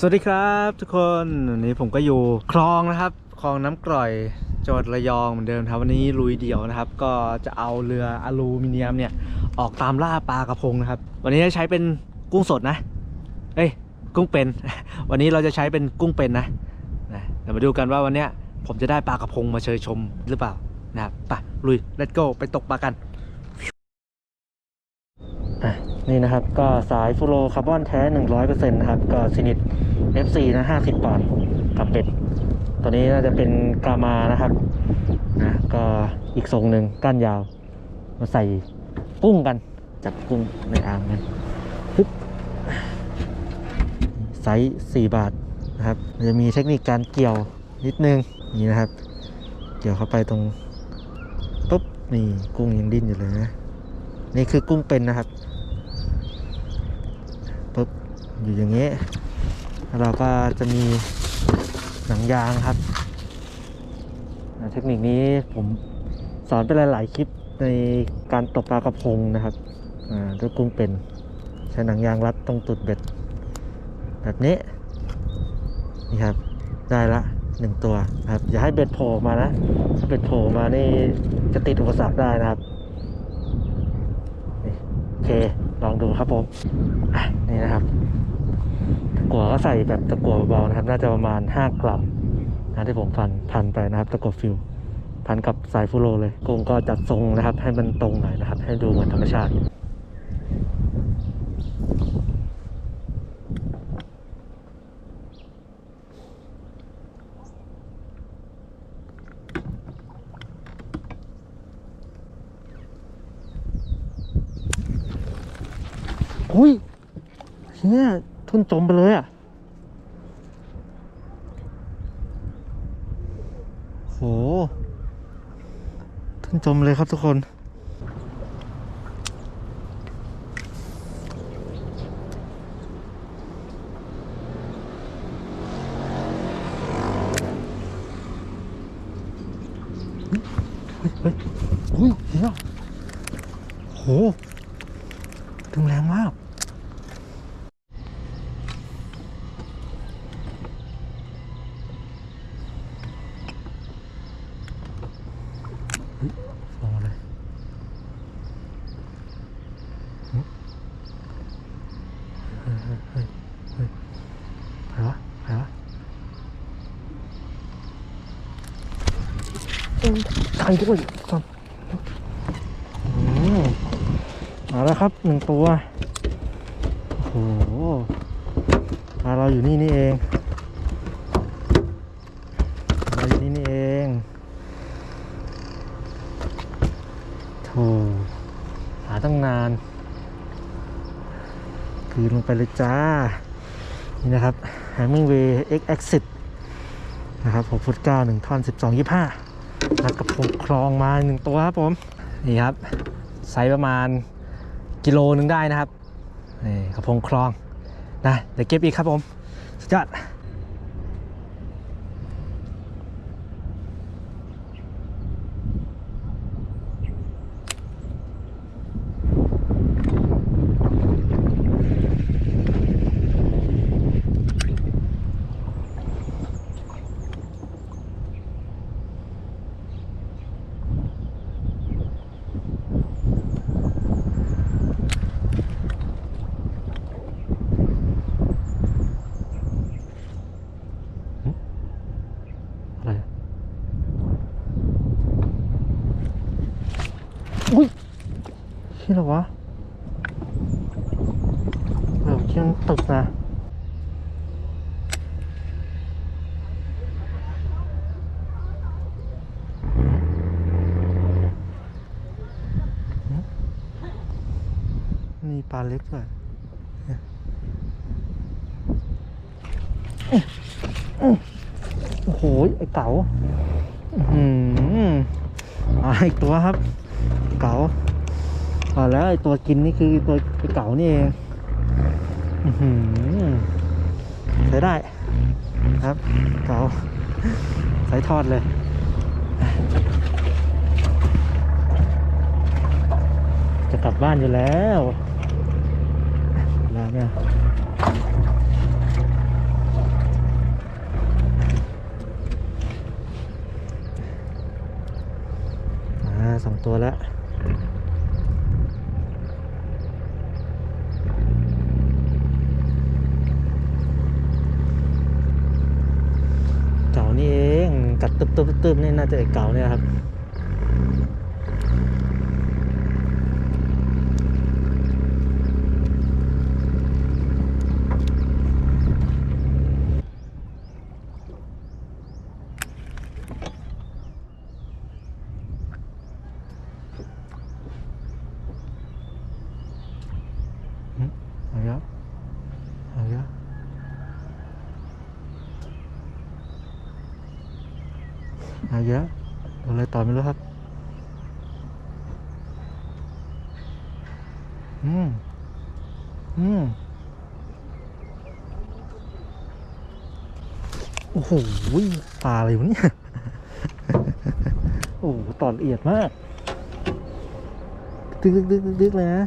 สวัสดีครับทุกคนวันนี้ผมก็อยู่คลองนะครับคลองน้ำกร่อยจังหวัดระยองเหมือนเดิมครับวันนี้ลุยเดี่ยวนะครับ ก็จะเอาเรืออลูมิเนียมเนี่ยออกตามล่าปลากระพงนะครับ วันนี้จะใช้เป็นกุ้งสดนะเอ้ยกุ้งเป็น วันนี้เราจะใช้เป็นกุ้งเป็นนะนะเดี๋ยวมาดูกันว่าวันเนี้ยผมจะได้ปลากระพงมาเชยชมหรือเปล่านะครับไปลุย let's go ไปตกปลากันอะนี่นะครับก็สายฟูโรคาร์บอนแท้ 100%นะครับก็ซินิต FC นะ50ปอนด์กับเบ็ด ตัวนี้น่าจะเป็นกามานะครับ นะก็อีกทรงหนึ่งก้านยาว มาใส่กุ้งกัน จับกุ้งในอ่างกันปึ๊บไซส์4บาทนะครับ จะมีเทคนิคการเกี่ยวนิดนึงนี่นะครับ เกี่ยวเข้าไปตรงปุ๊บนี่กุ้งยังดิ้นอยู่เลยนะนี่คือกุ้งเป็นนะครับปุ๊บอยู่อย่างนี้แล้ว เราก็จะมีหนังยางครับ เทคนิคนี้ผมสอนไปหลาย ๆ คลิปในการตกปลากระพงนะครับอ่าด้วยกุ้งเป็น ใช้หนังยางรัดตรงตุดเบ็ด แบบนี้ นี่ครับ ได้ละหนึ่งตัวครับ อย่าให้เบ็ดโผล่มานะ ถ้าเบ็ดโผล่มานี่จะติดอุปสรรคได้นะครับโอเค ลองดูครับผมอะนี่นะครับ ตะกั่วก็ใส่แบบตะกั่วเบาๆนะครับ น่าจะประมาณ 5 กรัมนะที่ผมพันพันไปนะครับตะกั่วฟิวพันกับสายฟูโรเลยกงก็จัดทรงนะครับ ให้มันตรงหน่อยนะครับ ให้ดูเหมือนธรรมชาติอุ้ยเนี่ย ทุ่นจมไปเลยอะโหทุ่นจมเลยครับทุกคน เฮ้ยเฮ้ยอุ้ยเฮียโหดึงแรงมาก เฮ้ยลงมาเลยหึ เฮ้ยเฮ้ยใครวะใครวะโอ้ยใครด้วยก่อนอืมาแล้วครับหนึ่งตัว โอ้โหปลาเราอยู่นี่นี่เองเราอยู่นี่นี่เองโธ่หาตั้งนาน คืนลงไปเลยจ้า นี่นะครับ Hemingway X Exit นะครับ6ฟุต9 1ท่อน 12 25แล้วกับพงคลองมาหนึ่งตัวครับผม นี่ครับ ไซส์ประมาณกิโลนึงได้นะครับ นี่กระพงคลองนะเดี๋ยวเก็บอีกครับผม สุดยอด อุ้ยที่หรอวะเดี๋ยวเชียงตึกนะมีปลาเล็กด้วยโอ้โห ไอ้เก๋าอื้อหือมาอีกตัวครับ เก๋าอ่าแล้วไอตัวกินนี่คือตัวเก๋านี่เองอือใช้ได้ครับเก๋าใส่ทอดเลยจะกลับบ้านอยู่แล้วแล้วเนี่ย ตัวแล้วเก่านี่เองกัดตึบตึบตึบนี่น่าจะไอ้เก่าเนี่ยครับ เอาเยอะเอาเยอะ อาเยอะอะไรต่อไม่รู้ครับ อืม อืม โอ้โหปลาอะไรวะเนี่ย โอ้โหตอนละเอียดมาก ดึกดึกดึกดึกเลยนะ